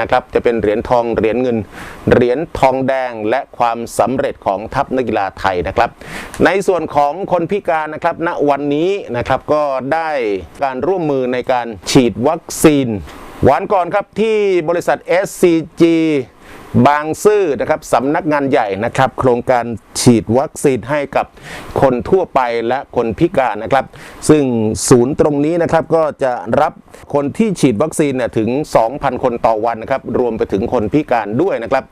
นะครับจะเป็นเหรียญทองเหรียญเงิน เหรียญทองแดงและความสำเร็จของทัพนักกีฬาไทยนะครับ ในส่วนของคนพิการนะครับณวันนี้นะครับก็ได้การร่วมมือในการฉีดวัคซีน วันก่อนครับที่บริษัท SCG บางซื่อนะครับสำนักงานใหญ่นะครับ โครงการฉีดวัคซีนให้กับคนทั่วไปและคนพิการนะครับ ซึ่งศูนย์ตรงนี้นะครับก็จะรับคนที่ฉีดวัคซีนเนี่ยถึง 2,000 คนต่อวันนะครับ รวมไปถึงคนพิการด้วยนะครับ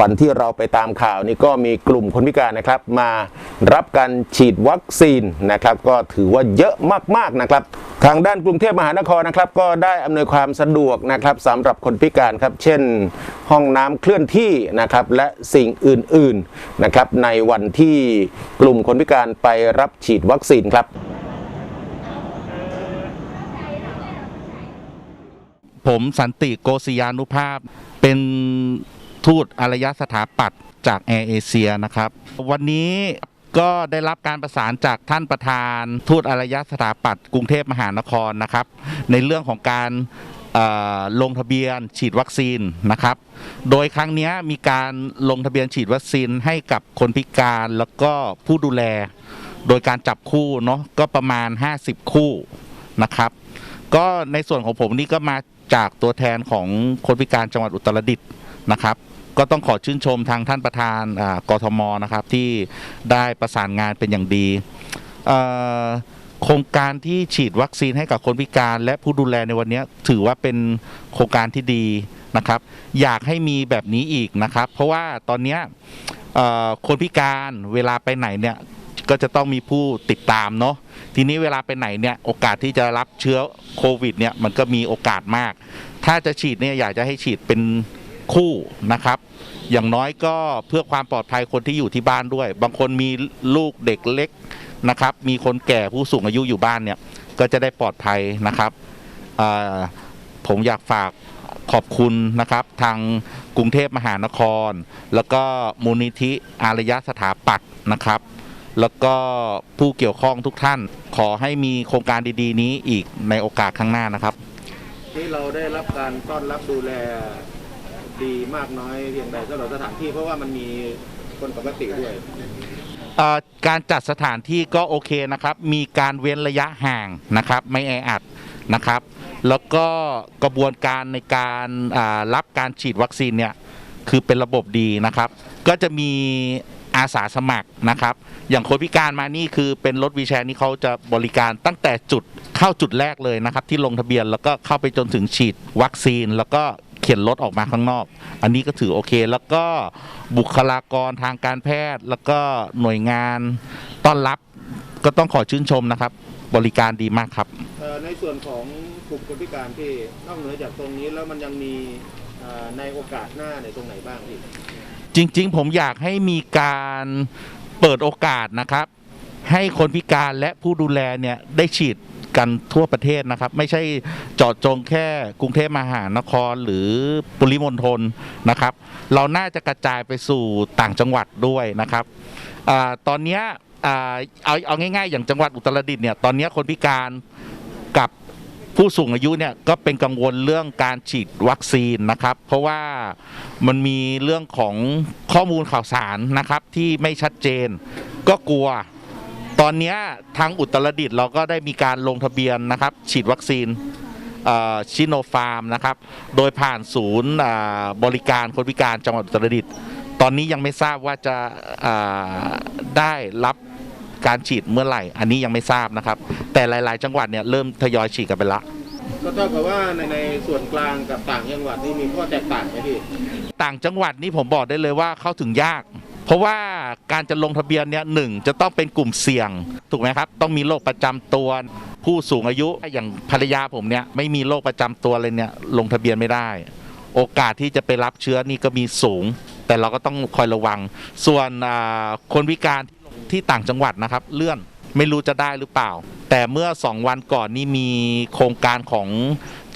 วันที่เราไปตามข่าวนี่ก็มีกลุ่มคนพิการนะครับ มารับการฉีดวัคซีนนะครับ ก็ถือว่าเยอะมากๆนะครับ ทางด้านกรุงเทพมหานครนะครับ ก็ได้อำนวยความสะดวกนะครับสำหรับคนพิการครับ เช่น ห้องน้ำเคลื่อนที่นะครับ และสิ่งอื่นๆนะครับ ในวันที่กลุ่มคนพิการไปรับฉีดวัคซีนครับ ผมสันติโกศยานุภาพ เป็นทูตอารยสถาปัตย์จากแอร์เอเชียนะครับ วันนี้ ก็ได้รับการประสานจากท่านประธานทูตอารยสถาปัตย์กรุงเทพมหานครนะครับ ในเรื่องของการลงทะเบียนฉีดวัคซีนนะครับ โดยครั้งนี้มีการลงทะเบียนฉีดวัคซีนให้กับคนพิการแล้วก็ผู้ดูแล โดยการจับคู่เนาะก็ประมาณ 50 คู่นะครับ ก็ในส่วนของผมนี่ก็มาจากตัวแทนของคนพิการจังหวัดอุตรดิตถ์นะครับ ก็ต้องขอชื่นชมทางท่านประธานกทมนะครับที่ได้ประสานงานเป็นอย่างดีโครงการที่ฉีดวัคซีนให้กับคนพิการและผู้ดูแลในวันนี้ถือว่าเป็นโครงการที่ดีนะครับ อยากให้มีแบบนี้อีกนะครับ เพราะว่าตอนนี้คนพิการเวลาไปไหนเนี่ยก็จะต้องมีผู้ติดตามเนาะทีนี้เวลาไปไหนเนี่ยโอกาสที่จะรับเชื้อโควิดเนี่ยมันก็มีโอกาสมาก ถ้าจะฉีดเนี่ยอยากจะให้ฉีดเป็น คู่นะครับ อย่างน้อยก็เพื่อความปลอดภัยคนที่อยู่ที่บ้านด้วย บางคนมีลูกเด็กเล็กนะครับ มีคนแก่ผู้สูงอายุอยู่บ้านเนี่ย ก็จะได้ปลอดภัยนะครับผมอยากฝากขอบคุณนะครับ ทางกรุงเทพมหานคร แล้วก็มูลนิธิอารยสถาปัตย์นะครับ แล้วก็ผู้เกี่ยวข้องทุกท่าน ขอให้มีโครงการดีๆ นี้อีกในโอกาสข้างหน้านะครับ ที่เราได้รับการต้อนรับดูแล ดีมากน้อยเพียงใดสำหรับสถานที่เพราะว่ามันมีคนปกติด้วยเอ่อการจัดสถานที่ก็โอเคนะครับ มีการเว้นระยะห่างนะครับ ไม่แออัดนะครับ แล้วก็กระบวนการในการอ่ารับการฉีดวัคซีนเนี่ยคือเป็นระบบดีนะครับ ก็จะมีอาสาสมัครนะครับ อย่างคนพิการมานี่คือเป็นรถวีลแชร์นี่เขาจะบริการตั้งแต่จุดเข้าจุดแรกเลยนะครับ ที่ลงทะเบียนแล้วก็เข้าไปจนถึงฉีดวัคซีน แล้วก็ ข็นรถออกมาข้างนอก อันนี้ก็ถือโอเค แล้วก็บุคลากรทางการแพทย์แล้วก็หน่วยงานต้อนรับก็ต้องขอชื่นชมนะครับ บริการดีมากครับเอ่อในส่วนของกลุ่มคนพิการที่นอกเหนือจากตรงนี้แล้วมันยังมีเอ่อในโอกาสหน้าในตรงไหนบ้างพี่จริง ๆ ผมอยากให้มีการเปิดโอกาสนะครับ ให้คนพิการและผู้ดูแลเนี่ยได้ฉีดกันทั่วประเทศนะครับ ไม่ใช่เจาะจงแค่กรุงเทพมหานครหรือปริมณฑลนะครับ เราน่าจะกระจายไปสู่ต่างจังหวัดด้วยนะครับอตอนนี้เอาเอาง่ายๆ อย่างจังหวัดอุตรดิตถ์เนี่ยตอนนี้คนพิการกับผู้สูงอายุเนี่ยก็เป็นกังวลเรื่องการฉีดวัคซีนนะครับ เพราะว่ามันมีเรื่องของข้อมูลข่าวสารนะครับที่ไม่ชัดเจน ก็กลัว ตอนเนี้ยทางอุตรดิตถ์เราก็ได้มีการลงทะเบียนนะครับ ฉีดวัคซีนชิโนฟาร์มนะครับ โดยผ่านศูนย์อ่าบริการคนพิการจังหวัดอุตรดิตถ์ตอนนี้ยังไม่ทราบว่าจะอ่าได้รับการฉีดเมื่อไหร่ อันนี้ยังไม่ทราบนะครับ แต่หลาย ๆ จังหวัดเนี่ยเริ่มทยอยฉีดกันไปละก็เท่ากับว่าในในส่วนกลางกับต่างจังหวัดนี่มีข้อแตกต่างไหมพี่ ต่างจังหวัดนี่ผมบอกได้เลยว่าเข้าถึงยาก เพราะว่าการจะลงทะเบียนเนี่ยหนึ่งจะต้องเป็นกลุ่มเสี่ยงถูกไหมครับ ต้องมีโรคประจำตัวผู้สูงอายุอย่างภรรยาผมเนี่ยไม่มีโรคประจำตัวเลยเนี่ยลงทะเบียนไม่ได้ โอกาสที่จะไปรับเชื้อนี่ก็มีสูง แต่เราก็ต้องคอยระวัง ส่วนคนพิการที่ต่างจังหวัดนะครับเลื่อนไม่รู้จะได้หรือเปล่า แต่เมื่อสองวันก่อนนี่มีโครงการของ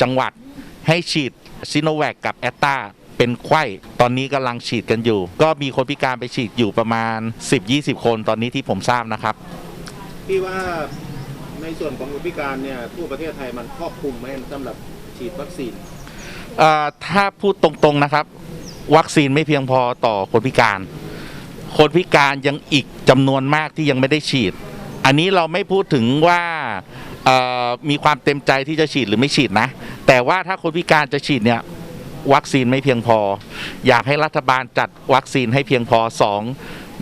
จังหวัดให้ฉีดซิโนแวคกับแอตตา เป็นไข้ตอนนี้กำลังฉีดกันอยู่ ก็มีคนพิการไปฉีดอยู่ประมาณ 10-20 คนตอนนี้ที่ผมทราบนะครับพี่ว่าในส่วนของคนพิการเนี่ยทั่วประเทศไทยมันครอบคลุมไหมสำหรับฉีดวัคซีนเอ่อถ้าพูดตรงๆนะครับ วัคซีนไม่เพียงพอต่อคนพิการ คนพิการยังอีกจำนวนมากที่ยังไม่ได้ฉีด อันนี้เราไม่พูดถึงว่าเอ่อมีความเต็มใจที่จะฉีดหรือไม่ฉีดนะ แต่ว่าถ้าคนพิการจะฉีดเนี่ย วัคซีนไม่เพียงพอ อยากให้รัฐบาลจัดวัคซีนให้เพียงพอสอง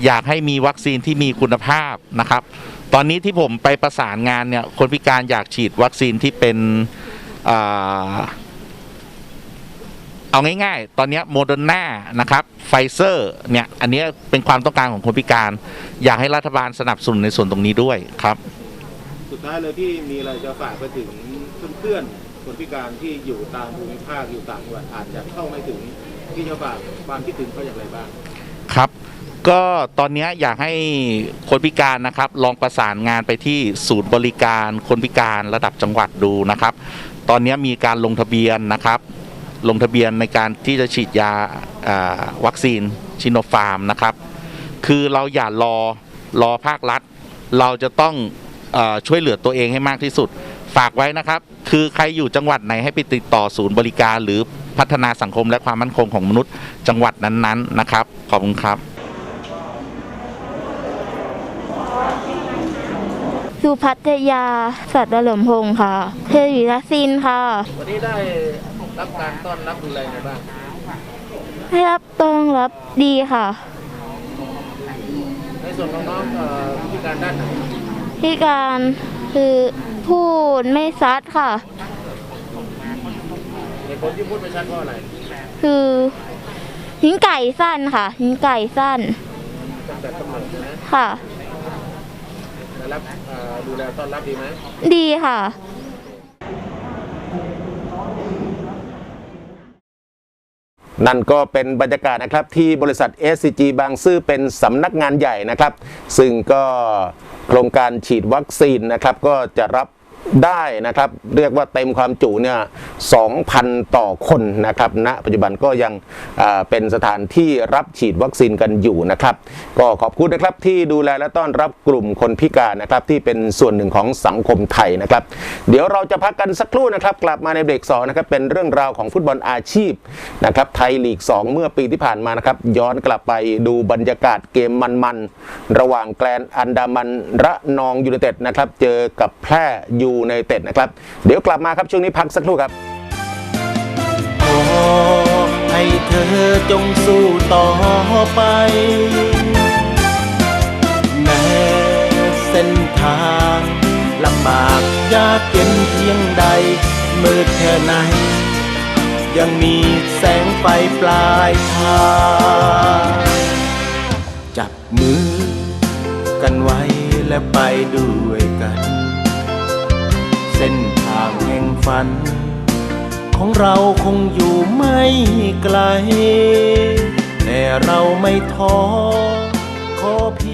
อยากให้มีวัคซีนที่มีคุณภาพนะครับ ตอนนี้ที่ผมไปประสานงานเนี่ยคนพิการอยากฉีดวัคซีนที่เป็นเอาง่ายๆ ตอนนี้โมเดอร์นานะครับไฟเซอร์เนี่ยอันนี้เป็นความต้องการของคนพิการ อยากให้รัฐบาลสนับสนุนในส่วนตรงนี้ด้วยครับ สุดท้ายเลยที่มีอะไรจะฝากไปถึงเพื่อนๆ คนพิการที่อยู่ตามภูมิภาคอยู่ต่างจังหวัดอาจจะเข้าไม่ถึงที่จะฝากความคิดถึงเขาอย่างไรบ้างครับ ก็ตอนนี้อยากให้คนพิการนะครับ ลองประสานงานไปที่ศูนย์บริการคนพิการระดับจังหวัดดูนะครับ ตอนนี้มีการลงทะเบียนนะครับ ลงทะเบียนในการที่จะฉีดยาาวัคซีนชิโนฟาร์มนะครับ คือเราอย่ารอรอภาครัฐ เราจะต้องอช่วยเหลือตัวเองให้มากที่สุด ฝากไว้นะครับ คือใครอยู่จังหวัดไหนให้ไปติดต่อศูนย์บริการหรือพัฒนาสังคมและความมั่นคงของมนุษย์ จังหวัดนั้นๆนะครับ ขอบคุณครับ สุพัทยา สัตว์เหลิมพงศ์ค่ะเทวีรศินค่ะ วันนี้ได้รับการต้อนรับดูแลไงบ้างให้รับต้อนรับดีค่ะ ในส่วนของน้องเอ่อพิการด้านไหน ที่การคือ พูดไม่ซัดค่ะเหตุผลที่พูดไม่ชัดเพราะอะไร คือหิงไก่สั้นค่ะหิงไก่สั้นตั้งแต่กำเนิดนะค่ะได้รับเอ่อดูแลต้อนรับดีไหม ดีค่ะนั่นก็เป็นบรรยากาศนะครับที่บริษัท SCG บางซื่อเป็นสำนักงานใหญ่นะครับ ซึ่งก็โครงการฉีดวัคซีนนะครับ ก็จะรับ ได้นะครับ เรียกว่าเต็มความจุเนี่ย2,000 ต่อคนนะครับณปัจจุบันก็ยังเป็นสถานที่รับฉีดวัคซีนกันอยู่นะครับ ก็ขอบคุณนะครับที่ดูแลและต้อนรับกลุ่มคนพิการนะครับ ที่เป็นส่วนหนึ่งของสังคมไทยนะครับ เดี๋ยวเราจะพักกันสักครู่นะครับ กลับมาในเบรกสองนะครับเป็นเรื่องราวของฟุตบอลอาชีพนะครับไทยลีก 2 เมื่อปีที่ผ่านมานะครับ ย้อนกลับไปดูบรรยากาศเกมมันๆระหว่างแกลนอันดามันระนองยูไนเต็ดนะครับเจอกับแพร่ยููไนเต็ดนะครับ เดี๋ยวกลับมาครับช่วงนี้พักสักครู่ครับขอให้เธอจงสู้ต่อไป แม้เส้นทางลำบากยากเย็นเพียงใดมืดแค่ไหน ยังมีแสงไฟปลายทางจับมือกันไว้และไปด้วยกันเส้นทางแห่งฝัน ของเราคงอยู่ไม่ไกล แต่เราไม่ท้อขอพีย